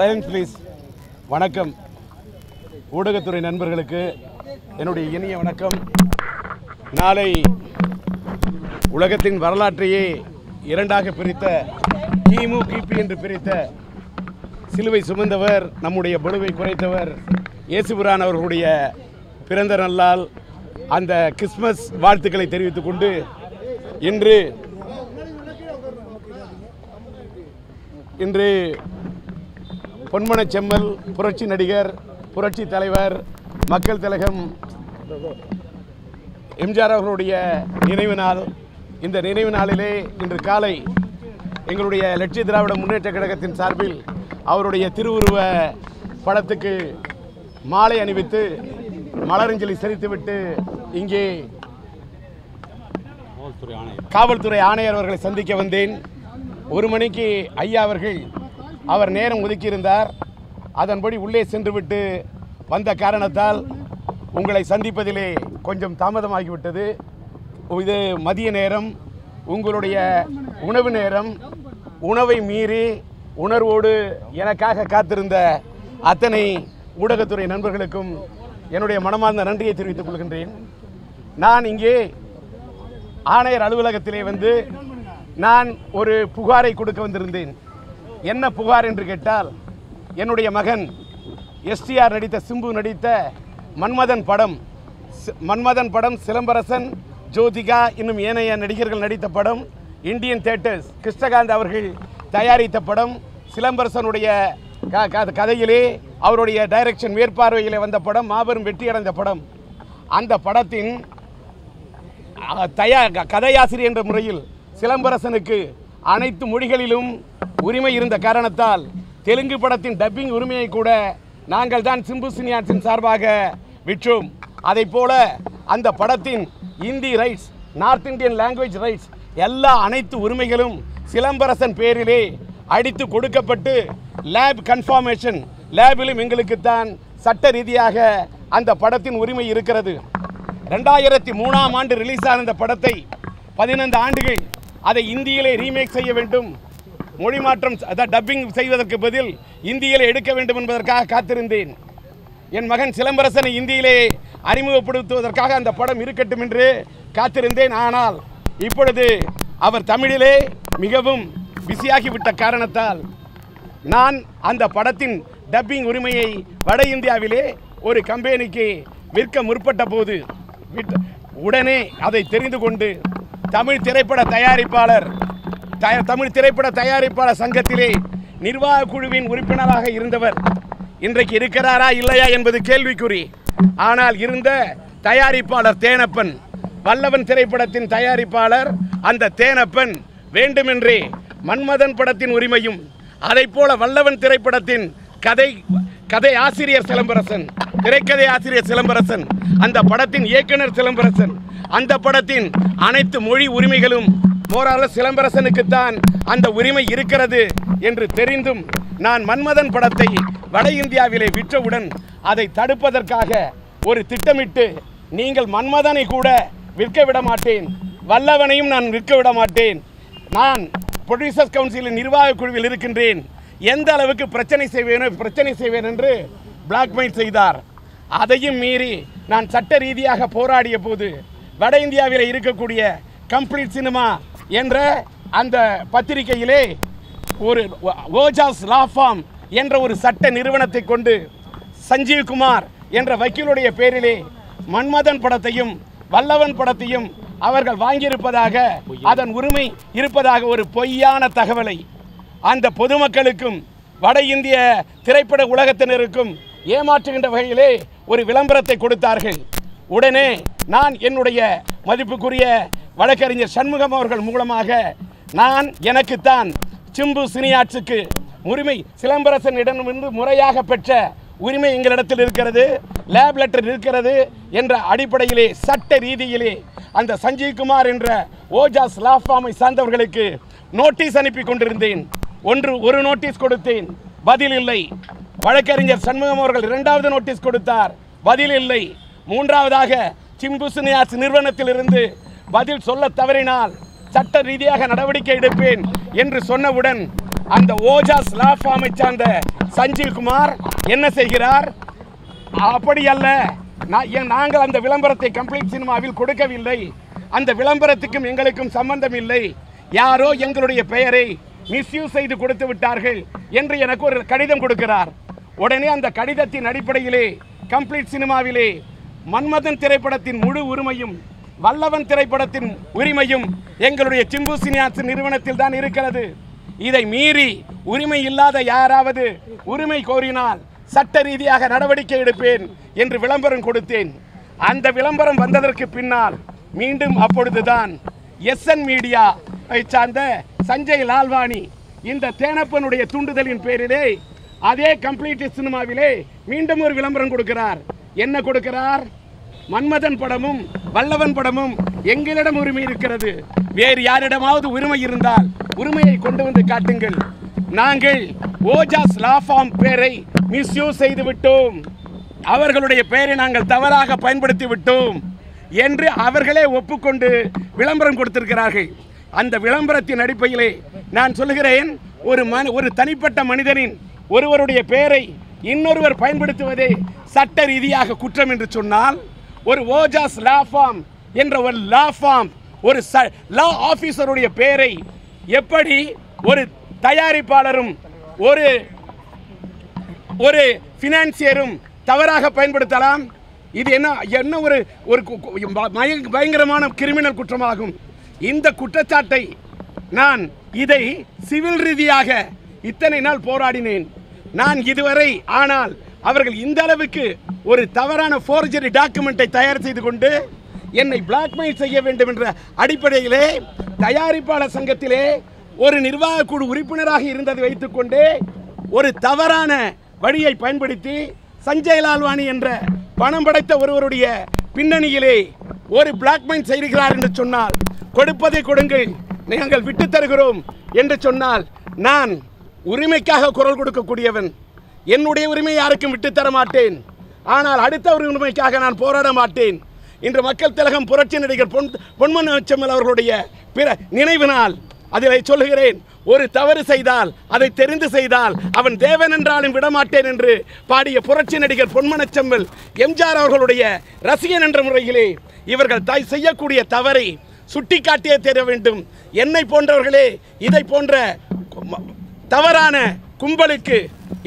Silence please. வணக்கம். ஊடகத்துறை நண்பர்களுக்கு என்னுடைய இனிய வணக்கம். நாளை உலகத்தின் வரலாற்றையே இரண்டாக பிரித்த கிமு கிபி என்று பிரித்த சிலுவை சுமந்தவர் நம்முடைய பலுவை குறைத்தவர் இயேசுபுரான் அவர்களுடைய பிறந்த நல்லால் அந்த கிறிஸ்மஸ் வாழ்த்துக்களை தெரிவித்துக் கொண்டு இன்று இன்று பொன்மனச் செம்மல் புரட்சி நடிகர் புரட்சி தலைவர் மக்கள் திலகம் எம்ஜிஆர் அவர்களுடைய நினைவு நாள். இந்த நினைவு நாளிலே இன்று காலை எங்களுடைய லட்சிய திராவிட முன்னேற்ற கழகத்தின் சார்பில் அவருடைய திருவுருவ படத்துக்கு மாலை அணிவித்து மலரஞ்சலி செலுத்திவிட்டு இங்கே காவல்துறை ஆணையர் அவர்களை சந்திக்க வந்தேன். ஒரு மணிக்கு ஐயா அவர்கள் அவர் நேரம் ஒதுக்கியிருந்தார். அதன்படி உள்ளே சென்றுவிட்டு வந்த காரணத்தால் உங்களை சந்திப்பதிலே கொஞ்சம் தாமதமாகிவிட்டது. இது மதிய நேரம் உங்களுடைய உணவு நேரம் உணவை மீறி உணர்வோடு எனக்காக காத்திருந்த அத்தனை ஊடகத்துறை நண்பர்களுக்கும் என்னுடைய மனமார்ந்த நன்றியை தெரிவித்துக் கொள்கின்றேன். நான் இங்கே ஆணையர் அலுவலகத்திலே வந்து நான் ஒரு புகாரை கொடுக்க வந்திருந்தேன். என்ன புகார் என்று கேட்டால் என்னுடைய மகன் எஸ்டிஆர் நடித்த சிம்பு நடித்த மன்மதன் படம் சி- மன்மதன் படம் சிலம்பரசன் ஜோதிகா இன்னும் ஏனைய நடிகர்கள் நடித்த படம் இந்தியன் தேட்டர்ஸ் கிருஷ்ணகாந்த் அவர்கள் தயாரித்த படம் சிலம்பரசனுடைய க- கதையிலே அவருடைய டைரக்ஷன் மேற்பார்வையிலே வந்த படம் மாபெரும் வெற்றியடைந்த படம். அந்த படத்தின் தயா க- கதையாசிரியர் என்ற முறையில் சிலம்பரசனுக்கு அனைத்து மொழிகளிலும் உரிமை இருந்த காரணத்தால் தெலுங்கு படத்தின் டப்பிங் உரிமையை கூட நாங்கள் தான் சிம்பு சினியாட்சின் சார்பாக விற்றோம். அதை போல அந்த படத்தின் Hindi rights north Indian language rights எல்லா அனைத்து உரிமைகளும் சிலம்பரசன் பேரிலே அடித்து கொடுக்கப்பட்டு லேப் கன்ஃபார்மேஷன் லேபிலும் எங்களுக்குத்தான் சட்ட ரீதியாக அந்த படத்தின் உரிமை இருக்கிறது. ரெண்டாயிரத்தி மூணாம் ஆண்டு ரிலீஸ் ஆன இந்த படத்தை பதினைந்து ஆண்டுகள் அதை இந்தியிலே ரீமேக் செய்ய வேண்டும். மொழி மாற்றம் அதான் டப்பிங் செய்வதற்கு பதில் இந்தியிலே எடுக்க வேண்டும் என்பதற்காக காத்திருந்தேன். என் மகன் சிலம்பரசனை இந்தியிலே அறிமுகப்படுத்துவதற்காக அந்த படம் இருக்கட்டும் என்று காத்திருந்தேன். ஆனால் இப்பொழுது அவர் தமிழிலே மிகவும் பிஸியாகிவிட்ட காரணத்தால் நான் அந்த படத்தின் டப்பிங் உரிமையை வட இந்தியாவிலே ஒரு கம்பெனிக்கு விற்க முற்பட்ட போது உடனே அதை தெரிந்து கொண்டு தமிழ் திரைப்பட தயாரிப்பாளர் தமிழ் திரைப்பட தயாரிப்பாளர் சங்கத்திலே நிர்வாக குழுவின் உறுப்பினராக இருந்தவர் இன்றைக்கு இருக்கிறாரா இல்லையா என்பது கேள்விக்குறி. ஆனால் இருந்த தயாரிப்பாளர் தேனப்பன் வல்லவன் திரைப்படத்தின் தயாரிப்பாளர் அந்த தேனப்பன் வேண்டுமென்றே மன்மதன் படத்தின் உரிமையும் அதைப் போல வல்லவன் திரைப்படத்தின் கதை கதை ஆசிரியர் சிலம்பரசன் திரைக்கதை ஆசிரியர் சிலம்பரசன் அந்த படத்தின் இயக்குனர் சிலம்பரசன் அந்த படத்தின் அனைத்து மொழி உரிமைகளும் மோரால சிலம்பரசனுக்குத்தான் அந்த உரிமை இருக்கிறது என்று தெரிந்தும் நான் மன்மதன் படத்தை வட இந்தியாவிலே விற்றவுடன் அதை தடுப்பதற்காக ஒரு திட்டமிட்டு நீங்கள் மன்மதனை கூட விற்க விட மாட்டேன் வல்லவனையும் நான் விற்க விட மாட்டேன். நான் ப்ரொடியூசர்ஸ் கவுன்சிலின் நிர்வாக குழுவில் இருக்கின்றேன். எந்த அளவுக்கு பிரச்சனை செய்வேனோ பிரச்சனை செய்வேன் என்று பிளாக்மெயில் செய்தார். அதையும் மீறி நான் சட்ட ரீதியாக போராடிய போது வட இந்தியாவில் இருக்கக்கூடிய கம்ப்ளீட் சினிமா என்ற அந்த பத்திரிகையிலே ஒரு ஓஜாஸ் லா ஃபார்ம் என்ற ஒரு சட்ட நிறுவனத்தை கொண்டு சஞ்சீவ் குமார் என்ற வக்கீலுடைய பேரிலே மன்மதன் படத்தையும் வல்லவன் படத்தையும் அவர்கள் வாங்கியிருப்பதாக அதன் உரிமை இருப்பதாக ஒரு பொய்யான தகவலை அந்த பொதுமக்களுக்கும் வட இந்திய திரைப்பட உலகத்தினருக்கும் ஏமாற்றுகின்ற வகையிலே ஒரு விளம்பரத்தை கொடுத்தார்கள். உடனே நான் என்னுடைய மதிப்புக்குரிய வழக்கறிஞர் சண்முகம் அவர்கள் மூலமாக நான் எனக்குத்தான் சிம்பு சினியாட்சுக்கு உரிமை சிலம்பரசனிடமிருந்து முறையாக பெற்ற உரிமை எங்களிடத்தில் இருக்கிறது லேப் லெட்டர் இருக்கிறது என்ற அடிப்படையிலே சட்ட ரீதியிலே அந்த சஞ்சீவ்குமார் என்ற ஓஜாஸ் லா ஃபார்மை சார்ந்தவர்களுக்கு நோட்டீஸ் அனுப்பி கொண்டிருந்தேன். ஒன்று ஒரு நோட்டீஸ் கொடுத்தேன். பதில் இல்லை. வழக்கறிஞர் சண்முகம் அவர்கள் இரண்டாவது நோட்டீஸ் கொடுத்தார். பதில் இல்லை. மூன்றாவதாக சிம்புசுனியாஸ் நிறுவனத்திலிருந்து பதில் சொல்ல தவறினால் சட்ட ரீதியாக நடவடிக்கை எடுப்பேன் என்று சொன்னவுடன் அந்த ஓஜாஸ் லா ஃபார்மை சார்ந்த சஞ்சீவ்குமார் என்ன செய்கிறார்? அப்படி அல்ல. நான் நாங்கள் அந்த விளம்பரத்தை கம்ப்ளீட் சினிமாவில் கொடுக்கவில்லை. அந்த விளம்பரத்துக்கும் எங்களுக்கும் சம்பந்தம் இல்லை. யாரோ எங்களுடைய பெயரை மிஸ்யூஸ் செய்து கொடுத்து விட்டார்கள் என்று எனக்கு ஒரு கடிதம் கொடுக்கிறார். உடனே அந்த கடிதத்தின் அடிப்படையிலே கம்ப்ளீட் சினிமாவிலே மன்மதன் திரைப்படத்தின் முழு உரிமையும் வல்லவன் திரைப்படத்தின் உரிமையும் எங்களுடைய சிம்பு சினியாஸ் நிறுவனத்தில் தான் இருக்கிறது. இதை மீறி உரிமை இல்லாத யாராவது உரிமை கோரினால் சட்ட ரீதியாக நடவடிக்கை எடுப்பேன் என்று விளம்பரம் கொடுத்தேன். அந்த விளம்பரம் வந்ததற்கு பின்னால் மீண்டும் அப்பொழுதுதான் எஸ்என் மீடியா சார்ந்த சஞ்சய் லால்வாணி இந்த தேனப்பனுடைய தூண்டுதலின் பேரிலே அதே கம்ப்ளீட் சினிமாவிலே மீண்டும் ஒரு விளம்பரம் கொடுக்கிறார். என்ன கொடுக்கிறார்? மன்மதன் படமும் வல்லவன் படமும் எங்களிடம் உரிமை இருக்கிறது. வேறு யாரிடமாவது உரிமை இருந்தால் உரிமையை கொண்டு வந்து காட்டுங்கள். நாங்கள் ஓஜாஸ் லாஃபார்ம் பேரை மிஸ்யூஸ் செய்து விட்டோம் அவர்களுடைய பெயரை நாங்கள் தவறாக பயன்படுத்தி விட்டோம் என்று அவர்களே ஒப்புக்கொண்டு விளம்பரம் கொடுத்திருக்கிறார்கள். அந்த விளம்பரத்தின் அடிப்படையிலே நான் சொல்லுகிறேன் ஒரு மனு ஒரு தனிப்பட்ட மனிதனின் ஒருவருடைய பெயரை இன்னொருவர் பயன்படுத்துவதே சட்ட ரீதியாக குற்றம் என்று சொன்னால் ஒரு ஓஜாஸ் லா ஃபார்ம் என்ற ஒரு லா ஃபார்ம் ஒரு லா ஆஃபீஸருடைய பெயரை எப்படி ஒரு தயாரிப்பாளரும் ஒரு ஒரு ஃபினான்சியரும் தவறாக பயன்படுத்தலாம்? இது என்ன என்ன ஒரு ஒரு கு- ப- பயங்கரமான கிரிமினல் குற்றமாகும். இந்த குற்றச்சாட்டை நான் இதை சிவில் ரீதியாக இத்தனை நாள் போராடினேன். நான் இதுவரை ஆனால் அவர்கள் இந்த அளவுக்கு ஒரு தவறான ஃபோர்ஜரி டாக்குமெண்ட்டை தயார் செய்து கொண்டு என்னை பிளாக்மெயில் செய்ய வேண்டும் என்ற அடிப்படையிலே தயாரிப்பாளர் சங்கத்திலே ஒரு நிர்வாக குழு உறுப்பினராக இருந்ததை வைத்துக்கொண்டே ஒரு தவறான வழியை பயன்படுத்தி சஞ்சய் லால்வாணி என்ற பணம் படைத்த ஒருவருடைய பின்னணியிலே ஒரு பிளாக்மெயில் செய்கிறார் என்று சொன்னால் கொடுப்பதை கொடுங்கள் நாங்கள் விட்டு தருகிறோம் என்று சொன்னால் நான் உரிமைக்காக குரல் கொடுக்கக்கூடியவன். என்னுடைய உரிமை யாருக்கும் விட்டுத்தர தர மாட்டேன். ஆனால் அடுத்த ஒரு உரிமைக்காக நான் போராட மாட்டேன். இன்று மக்கள் திலகம் புரட்சி நடிகர் பொன் பொன்மன் செம்மல் அவர்களுடைய பிற நினைவு நாள். அதில் சொல்லுகிறேன். ஒரு தவறு செய்தால் அதை தெரிந்து செய்தால் அவன் தேவன் என்றாலும் விடமாட்டேன் என்று பாடிய புரட்சி நடிகர் பொன்மனச்செம்மல் எம்ஜிஆர் அவர்களுடைய ரசிகன் என்ற முறையிலே இவர்கள் தாய் செய்யக்கூடிய தவறை சுட்டிக்காட்டியே தெரிய வேண்டும். என்னை போன்றவர்களே இதை போன்ற தவறான கும்பலுக்கு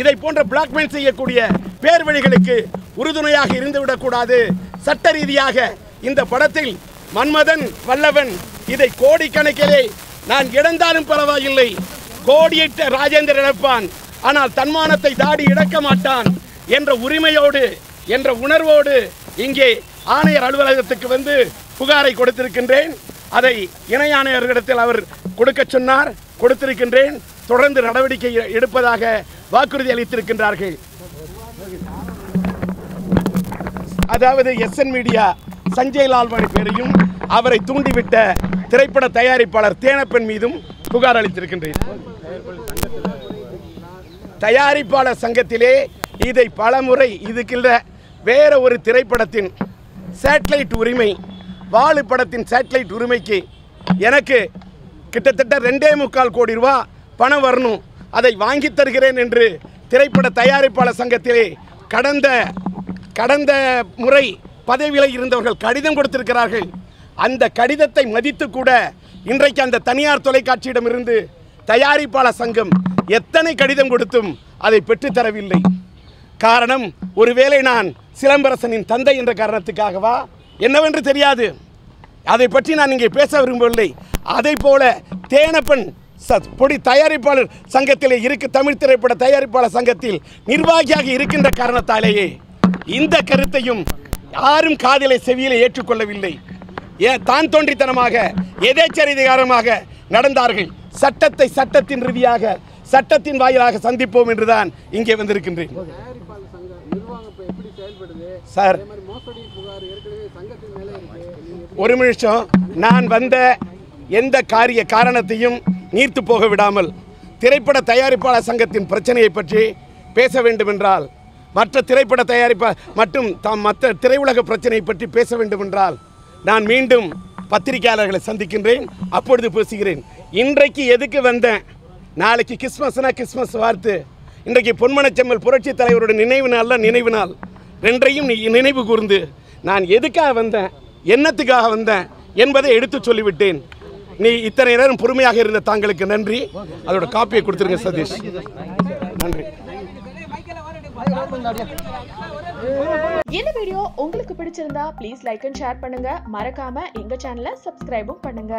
இதை போன்ற பிளாக்மெயில் செய்யக்கூடிய பேர் வழிகளுக்கு உறுதுணையாக இருந்துவிடக்கூடாது. சட்ட ரீதியாக இந்த படத்தில் மன்மதன் வல்லவன் இதை கோடிக்கணக்கிலே நான் இழந்தாலும் பரவாயில்லை. கோடியிட்ட ராஜேந்திரன் இழப்பான். ஆனால் தன்மானத்தை தாடி இழக்க மாட்டான் என்ற உரிமையோடு என்ற உணர்வோடு இங்கே ஆணையர் அலுவலகத்துக்கு வந்து புகாரை கொடுத்திருக்கின்றேன். அதை இணை ஆணையர்களிடத்தில் அவர் கொடுக்க சொன்னார். கொடுத்திருக்கின்றேன். தொடர்ந்து நடவடிக்கை எடுப்பதாக வாக்குறுதி அளித்திருக்கின்றார்கள். அதாவது எஸ்என் மீடியா சஞ்சய் லால்வாணி பேரையும் அவரை தூண்டிவிட்ட திரைப்பட தயாரிப்பாளர் தேனப்பன் மீதும் புகார் அளித்திருக்கின்றேன். தயாரிப்பாளர் சங்கத்திலே இதை பலமுறை இதுக்கில்ல வேற ஒரு திரைப்படத்தின் சேட்டலைட் உரிமை வாலு படத்தின் சேட்டலைட் உரிமைக்கு எனக்கு கிட்டத்தட்ட ரெண்டே முக்கால் கோடி ரூபா பணம் வரணும். அதை வாங்கித் தருகிறேன் என்று திரைப்பட தயாரிப்பாளர் சங்கத்திலே கடந்த கடந்த முறை பதவியில் இருந்தவர்கள் கடிதம் கொடுத்திருக்கிறார்கள். அந்த கடிதத்தை மதித்து கூட இன்றைக்கு அந்த தனியார் தொலைக்காட்சியிடமிருந்து தயாரிப்பாளர் சங்கம் எத்தனை கடிதம் கொடுத்தும் அதை பெற்றுத்தரவில்லை காரணம் ஒருவேளை நான் சிலம்பரசனின் தந்தை என்ற காரணத்துக்காகவா? என்னவென்று தெரியாது. அதை பற்றி நான் இங்கே பேச விரும்பவில்லை. அதை போல தேனப்பன் ச- பொடி தயாரிப்பாளர் சங்கத்திலே இருக்கு தமிழ் திரைப்பட தயாரிப்பாளர் சங்கத்தில் நிர்வாகியாக இருக்கின்ற காரணத்தாலேயே இந்த கருத்தையும் யாரும் காதிலே செவியிலே ஏற்றுக்கொள்ளவில்லை. ஏன் தான் தோன்றித்தனமாக எதேச்சரிதிகாரமாக நடந்தார்கள். சட்டத்தை சட்டத்தின் ரீதியாக சட்டத்தின் வாயிலாக சந்திப்போம் என்றுதான் இங்கே வந்திருக்கின்றேன். சார் அதே மாதிரி மோசடி புகார் ஏற்கனவே சங்கத்தின் மேலே இருக்கு நீங்க ஒரு நிமிஷம். நான் வந்த எந்த காரிய காரணத்தையும் நீர்த்து போக விடாமல் திரைப்பட தயாரிப்பாளர் சங்கத்தின் பிரச்சனையை பற்றி பேச வேண்டுமென்றால் மற்ற திரைப்பட தயாரிப்ப மற்றும் தாம் மற்ற திரையுலக பிரச்சனையை பற்றி பேச வேண்டுமென்றால் நான் மீண்டும் பத்திரிகையாளர்களை சந்திக்கின்றேன் அப்பொழுது பேசுகிறேன். இன்றைக்கு எதுக்கு வந்தேன்? நாளைக்கு கிறிஸ்மஸ்னா கிறிஸ்மஸ் வார்த்து இன்றைக்கு பொன்மனச்செம்மல் புரட்சி தலைவருடைய நினைவு நாள்ல நினைவு நாள். ரெண்டையும் நினைவு கூர்ந்து நான் எதுக்காக வந்தேன்? என்னத்துக்காக வந்தேன் என்பதை எடுத்து சொல்லிவிட்டேன். நீ இத்தனை நேரம் பொறுமையாக இருந்த தாங்களுக்கு நன்றி. அதோட காப்பியை கொடுத்துருங்க சதீஷ். நன்றி. இந்த வீடியோ உங்களுக்கு பிடிச்சிருந்தா ப்ளீஸ் லைக் அண்ட் ஷேர் பண்ணுங்க. மறக்காம எங்க சேனலை சப்ஸ்கிரைபும் பண்ணுங்க.